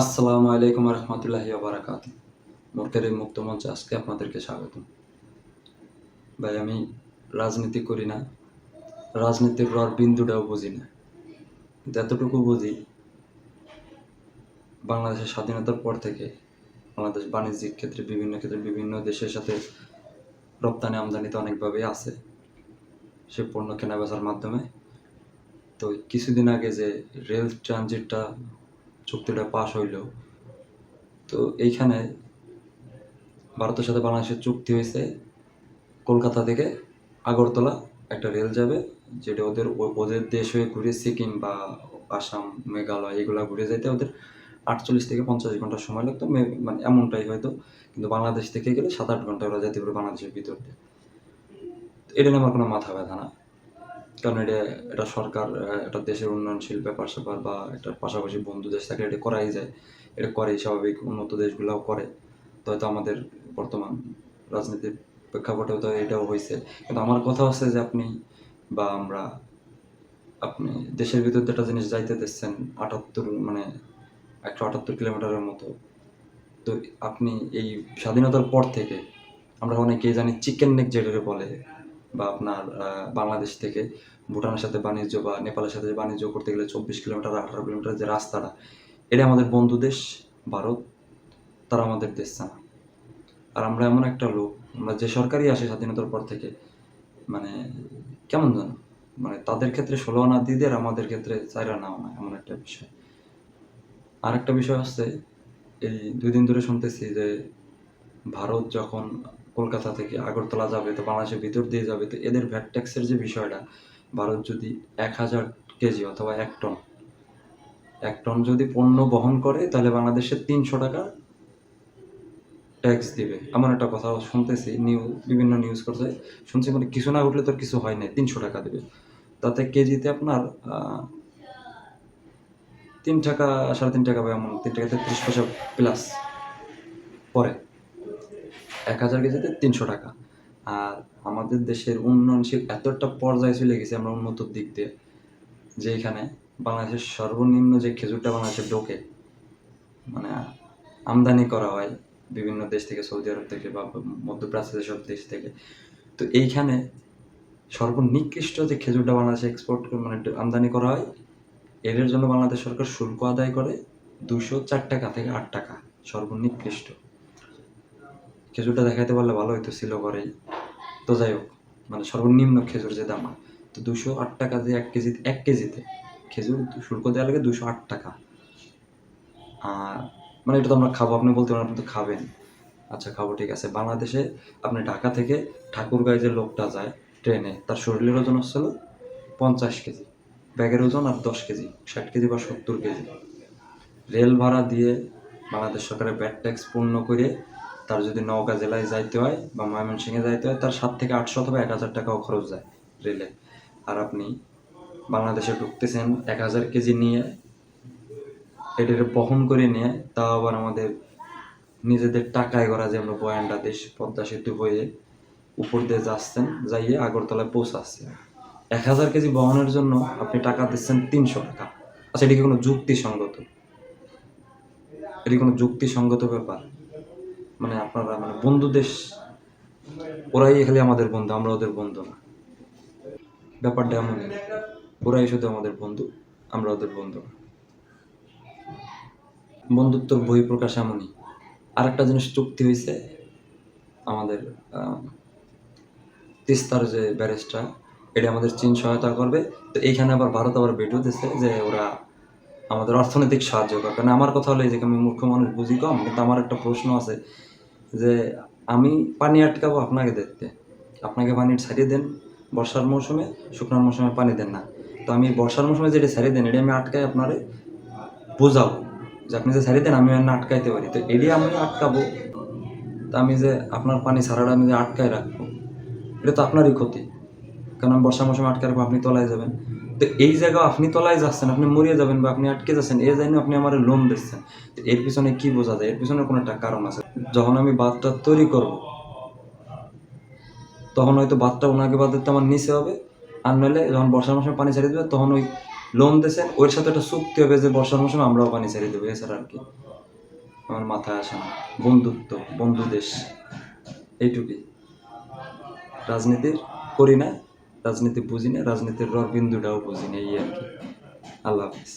আসসালামু আলাইকুম রহমতুল্লাহি বারাকাত। মোরকের এই মুক্ত মঞ্চে আজকে আপনাদেরকে স্বাগত ভাই, আমি রাজনীতি করি না, রাজনীতির রর বিন্দুটাও বুঝি না। এতটুকু বুঝি, বাংলাদেশের স্বাধীনতার পর থেকে বাংলাদেশ বাণিজ্যিক ক্ষেত্রে, বিভিন্ন ক্ষেত্রে, বিভিন্ন দেশের সাথে রপ্তানি আমদানিতে অনেকভাবেই আছে সে পণ্য কেনা বেচার মাধ্যমে। তো কিছুদিন আগে যে রেল ট্রানজিটটা চুক্তিটা পাশ হইল। তো এইখানে ভারতের সাথে বাংলাদেশের চুক্তি হয়েছে। কলকাতা থেকে আগরতলা একটা রেল যাবে, যেটা ওদের ওদের দেশ হয়ে ঘুরে সিকিম বা আসাম, মেঘালয় এগুলা ঘুরে যেতে ওদের আটচল্লিশ থেকে পঞ্চাশ ঘণ্টা সময় লাগতো। মানে এমনটাই হয়তো, কিন্তু বাংলাদেশ থেকে গেলে সাত আট ঘণ্টা ওরা যেতে পারে বাংলাদেশের ভিতর দিয়ে। এটা নিয়ে আমার কোনো মাথা ব্যথা না। কারণ এটা এটা সরকার একটা দেশের উন্নয়নশীল ব্যাপার স্যাপার বা এটার পাশাপাশি বন্ধু দেশ থাকলে এটা করাই যায়। এটা করেই স্বাভাবিক উন্নত দেশগুলোও করে। তো হয়তো আমাদের বর্তমান রাজনীতির প্রেক্ষাপটেও তো এটাও হয়েছে কিন্তু আমার কথা হচ্ছে যে আপনি বা আমরা, আপনি দেশের ভিতর একটা জিনিস যাইতে দিচ্ছেন আটাত্তর মানে একশো আটাত্তর কিলোমিটারের মতো। তো আপনি এই স্বাধীনতার পর থেকে, আমরা অনেকেই জানি চিকেন নেক যেটাকে বলে বা আপনার বাংলাদেশ থেকে ভুটানের সাথে বাণিজ্য বা নেপালের সাথে বাণিজ্য করতে গেলে চব্বিশ কিলোমিটার আঠারো কিলোমিটার যে রাস্তাটা, এটা আমাদের বন্ধু দেশ ভারত, তারা আমাদের দেশ না আর আমরা এমন একটা লোক, আমরা যে সরকারই আসে স্বাধীনতার পর থেকে মানে কেমন জানো মানে তাদের ক্ষেত্রে ষোলো আনা দিদি আর আমাদের ক্ষেত্রে আনা না এমন একটা বিষয়। আর একটা বিষয় হচ্ছে, এই দুই দিন ধরে শুনতেছি যে ভারত যখন কলকাতা থেকে আগরতলা যাবে, তো বাংলাদেশের ভিতর দিয়ে যাবে, তো এদের ভ্যাট ট্যাক্সের যে বিষয়টা, ভারত যদি এক হাজার কেজি অথবা এক টন এক টন যদি পণ্য বহন করে, তাহলে বাংলাদেশে তিনশো টাকা ট্যাক্স দিবে। এমন একটা কথা শুনতেছি নিউজ বিভিন্ন নিউজ করছে, শুনছি মানে কিছু না উঠলে তো কিছু হয় না তিনশো টাকা দেবে। তাতে কেজিতে আপনার তিন টাকা, সাড়ে তিন টাকা বা এমন, তিন টাকা তেত্রিশ পয়সা প্লাস পরে এক হাজার কেজিতে তিনশো টাকা। আর আমাদের দেশের উন্নয়নশীল এত একটা পর্যায়ে চলে গেছে আমরা উন্নত দিক দিয়ে, যে এখানে বাংলাদেশের সর্বনিম্ন যে খেজুরটা বাংলাদেশে ঢোকে মানে আমদানি করা হয় বিভিন্ন দেশ থেকে, সৌদি আরব থেকে বা মধ্যপ্রাচ্যের যেসব দেশ থেকে। তো এইখানে সর্বনিকৃষ্ট যে খেজুরটা বাংলাদেশে এক্সপোর্ট মানে আমদানি করা হয় এর জন্য বাংলাদেশ সরকার শুল্ক আদায় করে দুশো চার টাকা থেকে আট টাকা সর্বনিকৃষ্ট। খেজুরটা দেখাইতে পারলে ভালো হইতো ছিল করেই তো যাই হোক মানে সর্বনিম্ন খেজুর যে দাম। তো দুশো আট টাকা দিয়ে এক কেজি, এক কেজিতে খেজুর, শুল্ক দেওয়া লাগে দুশো আট টাকা। আর মানে এটা তো আমরা খাব, আপনি বলতে পারেন আপনি তো খাবেন। আচ্ছা খাব, ঠিক আছে। বাংলাদেশে আপনি ঢাকা থেকে ঠাকুরগাঁয় যে লোকটা যায় ট্রেনে, তার শরীরের ওজন হচ্ছিল পঞ্চাশ কেজি, ব্যাগের ওজন আর দশ কেজি, ষাট কেজি বা সত্তর কেজি। রেল ভাড়া দিয়ে বাংলাদেশ সরকারের ব্যাট ট্যাক্স পূর্ণ করে তার যদি নওগাঁ জেলায় যাইতে হয় বা ময়মনসিংহে যাইতে হয়, তার সাত থেকে আটশো অথবা এক হাজার টাকাও খরচ যায় রেলে। আর আপনি বাংলাদেশে ঢুকতেছেন এক হাজার কেজি নিয়ে, এটার বহন করে নিয়ে, তাও আবার আমাদের নিজেদের টাকায় করা যে আমরা বয়ানটা দেশ পদ্মা সেতু হয়ে উপর দিয়ে যাচ্ছেন, যাইয়ে আগরতলায় পৌঁছাচ্ছেন এক হাজার কেজি বহনের জন্য আপনি টাকা দিচ্ছেন তিনশো টাকা। আচ্ছা এটা কি কোনো যুক্তিসঙ্গত? এটি কোনো যুক্তিসঙ্গত ব্যাপার? মানে আপনারা মানে বন্ধু দেশ ওরাই খালি আমাদের বন্ধু, আমরা ওদের বন্ধু না। ব্যাপারটা এমনই। ওরাই শুধু আমাদের বন্ধু, আমরা ওদের বন্ধু না। বন্ধুত্বর বই প্রকাশ এমনই। আর একটা জিনিস চুক্তি হয়েছে আমাদের তিস্তার যে ব্যারেজটা এটা আমাদের চীন সহায়তা করবে। তো এইখানে আবার ভারত আবার বেটু দিচ্ছে যে ওরা আমাদের অর্থনৈতিক সাহায্য করবে কারণ আমার কথা হলো যে আমি মূর্খ মানুষ, বুঝি কম, কিন্তু আমার একটা প্রশ্ন আছে যে আমি পানি আটকাবো আপনাকে দেখতে। আপনাকে পানি ছাড়িয়ে দেন বর্ষার মৌসুমে, শুকনোর মৌসুমে পানি দেন না। তো আমি বর্ষার মৌসুমে যেটা ছাড়িয়ে দেন এটা আমি আটকাই আপনারে বোঝাবো। যে আপনি যে ছাড়িয়ে দেন আমি না আটকাইতে পারি। তো এটি আমি আটকাবো। তা আমি যে আপনার পানি ছাড়াটা আমি যে আটকায় রাখব, এটা তো আপনারই ক্ষতি। কারণ আমি বর্ষা মৌসুমে আটকে রাখব, আপনি তলায় যাবেন। তো এই জায়গায় আপনি তলায় যাচ্ছেন, আপনি মরিয়ে যাবেন বা আপনি আটকে যাচ্ছেন এই জন্য আপনি আমার লোন দিচ্ছেন। এর পিছনে কি বোঝা যায়? এর পিছনে কোনো একটা কারণ আছে। যখন আমি বাঁধটা তৈরি করব, তখন হয়তো বাঁধটা ওনাকে বাদ দিতে আমার নিচে হবে। আর নইলে যখন বর্ষার মৌসুমে পানি ছেড়ে দেবে, তখন ওই লোন দিয়েছেন, ওর সাথে একটা চুক্তি হবে যে বর্ষার মৌসুমে আমরাও পানি ছেড়ে দেবো, এছাড়া আর কি। আমার মাথায় আসে না। বন্ধুত্ব, বন্ধু দেশ, এইটুকুই। রাজনীতির করি না। রাজনীতি বুঝি না রাজনীতির রর বিন্দুটাও বুঝি না এই আর কি। আল্লাহ হাফিজ।